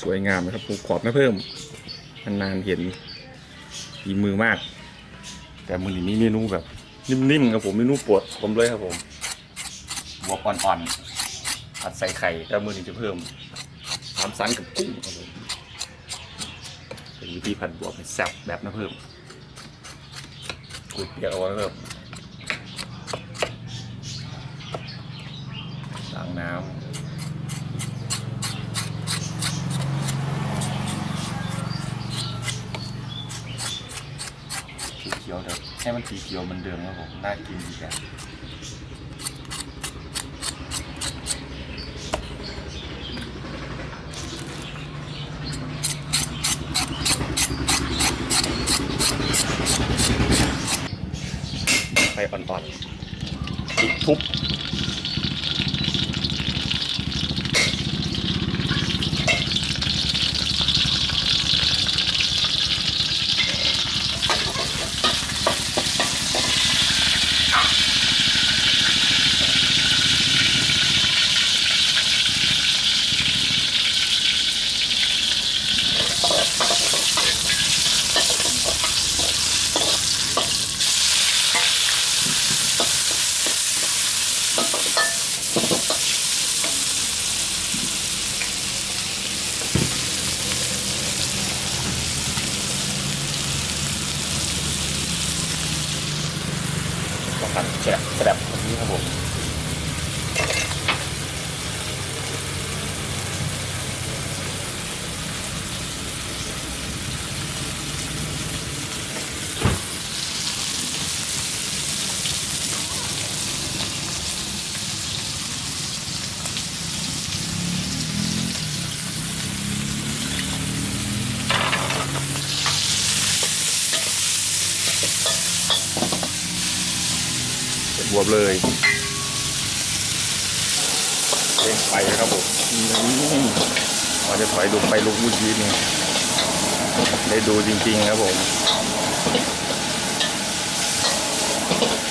สวยงามนะครับผมขอบไม่เพิ่มนานๆเห็นฝีมือมาก แต่มือนี้เมนูแบบ นิ่มๆครับผมเมนูปรดผมเลยครับผมบวบอ่อนๆผัดใส่ไข่แต่มือนี้จะเพิ่มสามสันกับกุ้งครับผมเป็นวิธีผัดบวบแซ่บแบบน้าเพิ่มก๋วยเตี๋ยวเอาไว้เพิ่มล้างน้ำ สีเขียวเดี๋ยว ให้มันสีเขียวเหมันเดิมครับผม น่ากินดีแบบไฟอ่อนๆอีกทุบ วบเลยเร่งไปนะครับผมเราจะถอยลุกไปลุกวุ้นยีนี่ได้ดูจริงๆครับผม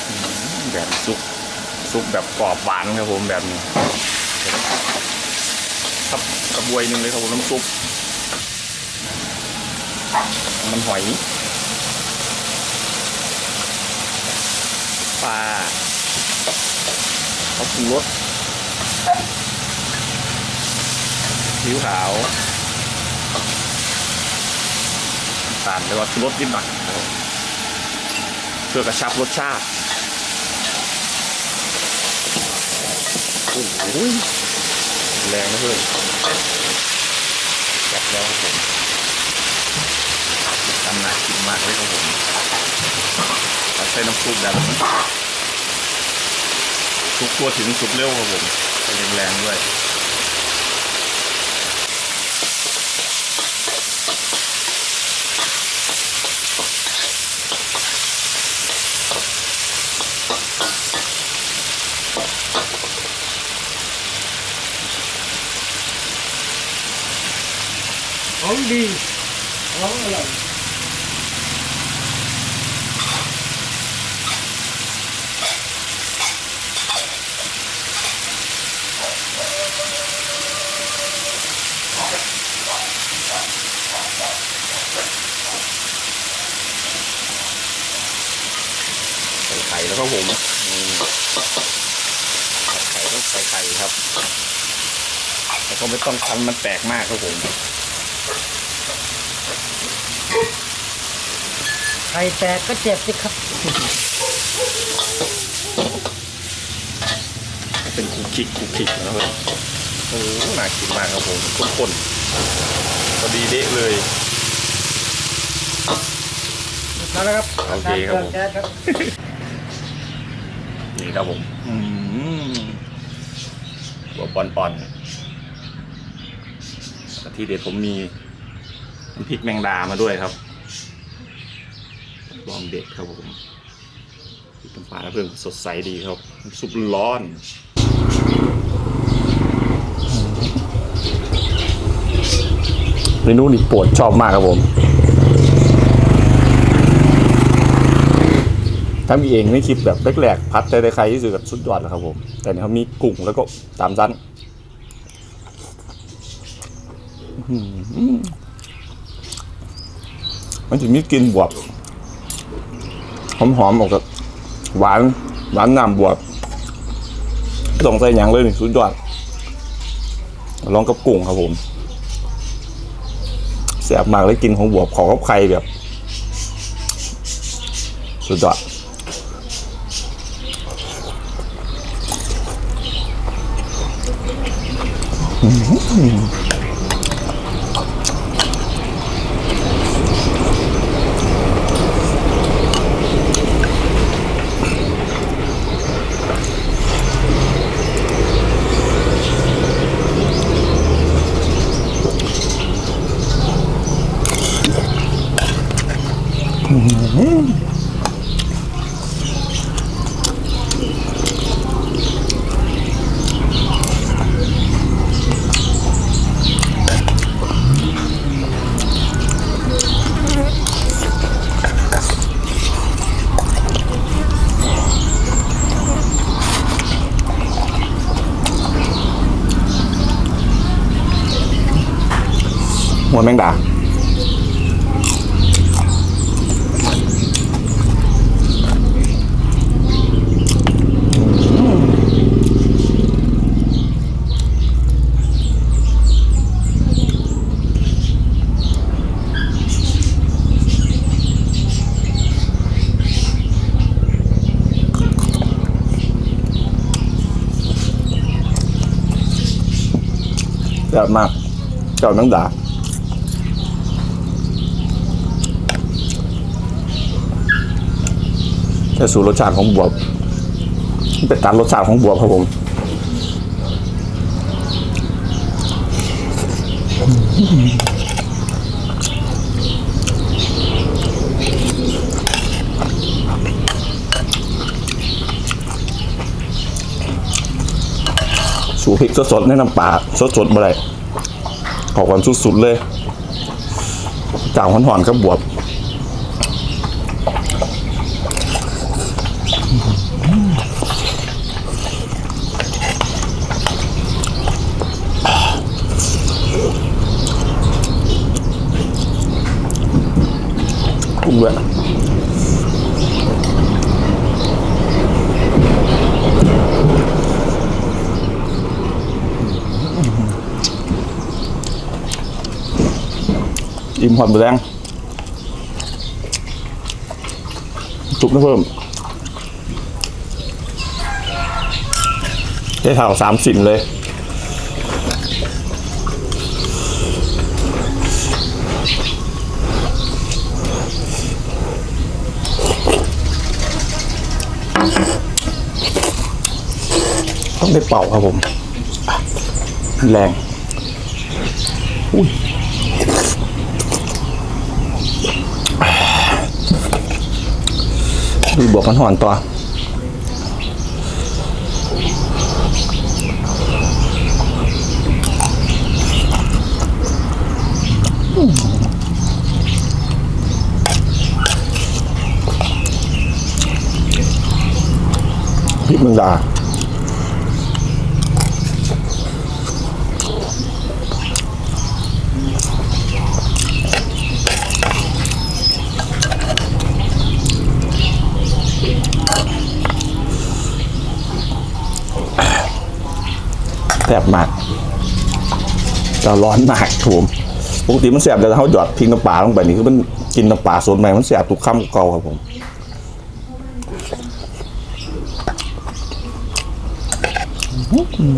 อืมแบบซุปซุปแบบกรอบหวานครับผมแบบนี้ครับกระบวยหนึ่งเลยครับผมน้ำซุปมันหอยปลา เขาปรุงรสผิวขาวตาลแล้วก็ชูรสนิดหน่อยเพื่อกระชับรสชาติโอ้โหแรงนะเพื่อนจับแล้วครับผมทำหนากินมากเลยครับผมใส่น้ำซุปแบบ นี้ทุกตัวถึงสุดเร็วครับผมเป็นแรงๆด้วยของดีของอร่อย ใส่ไข่แล้ว ครับผมอืมใส่ไข่ต้องใส่ไข่ครับแล้วก็ไม่ต้องทำมันแตกมากครับผมไข่แตกก็เจ็บสิครับ เป็นคุกคิกคุกคิกนะครับโอ้โหน่ากินมากครับผมทุกคนพอดีเดะเลยมาแล้วครับโอเคครับผมแก๊ส ครับนี่ครับผมอืมตัวปอนปอนๆที่เด็ดผมมีน้ำพริกแมงดามาด้วยครับลองเด็ดครับผมพริกน้ำปลาแล้วเพิ่มสดใสดีครับน้ำซุปร้อนเมนูนี้โปวดชอบมากครับผม ถ้ามีเองในคลิปแบบแรกๆพัดแต่ใครที่สุดกับสุดยอดแล้วครับผม แต่เนี่ยเขามีกุ้งแล้วก็ตามสั้นมันจะมีกลิ่นบวบหอมๆออกกับหวานหวานน้ำบวบต้องใส่หยังเลยนี่สุดยอดลองกับกุ้งครับผมแซ่บมากเลยกินของบวบขอกับไข่แบบ สุดยอด Mm-hmm. หัวแมงดาแซ่บมากเจ้านังดา แต่สูตรรสชาติของบวบเป็นตามรสชาติของบวบครับผมสูพริกสดๆในน้ำปลาสดๆมาเลยขอความสุดๆเลยจ่างหอนๆกับบวบ กุ้งด้วยอิ่มหอมแดงจุบนะเพิ่มได้ข่าวสามสินเลย ได้เป่าครับผมแรงอุ้ยดูบวกมันหอนตัวพริกแมงดา ซ่บมากแต่ร้อนมากครับผมปกติมันแสบแต่เขาหยอดทิ้งน้ำปลาลงไปนี่คือมันกินน้ำปลาสดใหม่มันแสบทุกคำเก่าครับผมอืม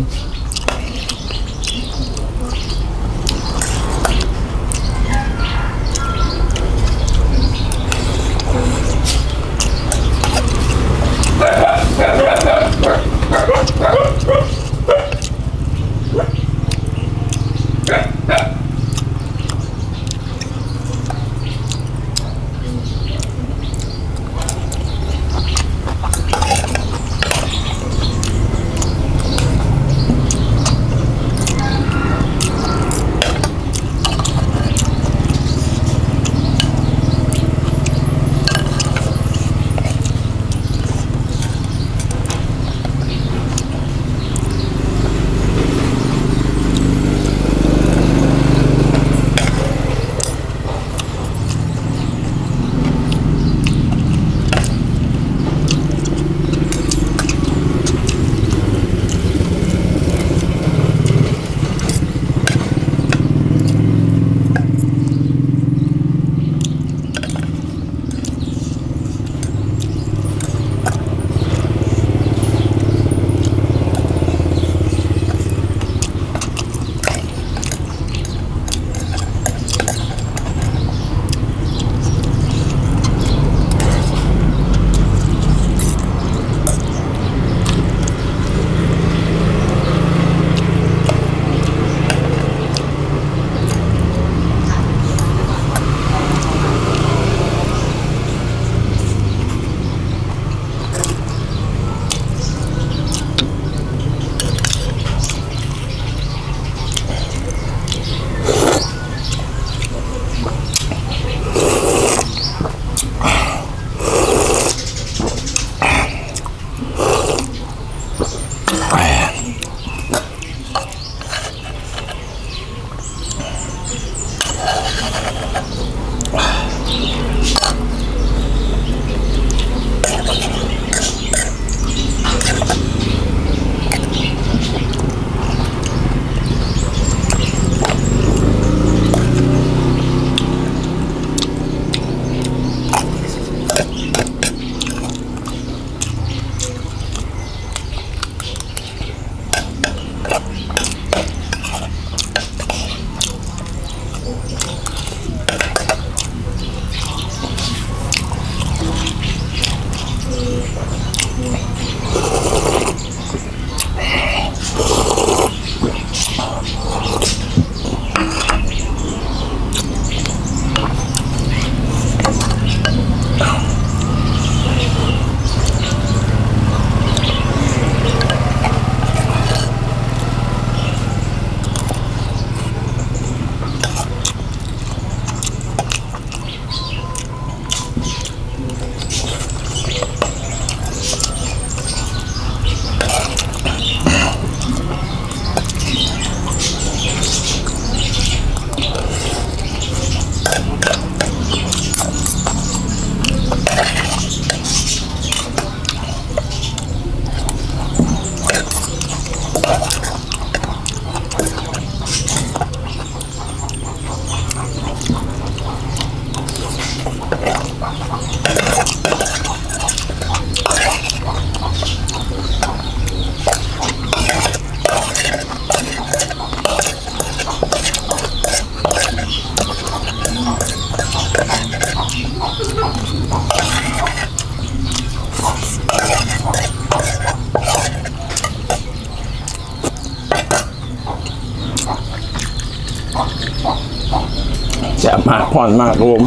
ซ่บมากผ่อนมากครับผม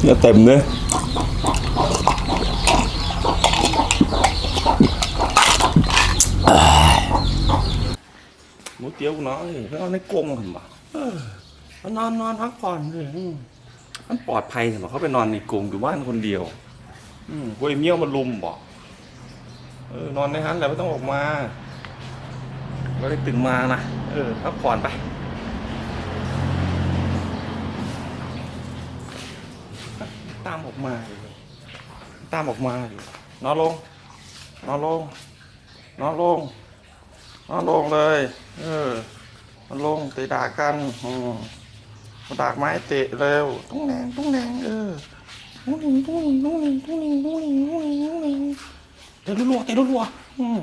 เนื้อเต็มเลยหมูเตี๋ยวน้อยเอาในกรงเออเอานอนนอนพักผ่อนเลยมันปลอดภัยเหรอเขาไปนอนในกรงอยู่บ้านคนเดียว อืมวไอ้เมี่ยวมันลุมบ่เออนอนในฮันแหละไม่ต้องออกมาไม่ได้ตื่นมานะ เออพักผ่อนไปามออกมาอยู่ตามออกมาอยู่นอนลง นอนลง นอนลง นอนลงเลย เออ นอนลงตะดากันอืมดากไม้เตะเร็ว ตุ้งแดงตุ้งแดงเออตุ้งหนิงตุ้งหนิงตุ้งหนิงตุ้งหนิงตุ้งหนิงตุ้งหนิงตุ้งหนิงเตะรัวๆเตะรัวๆอืม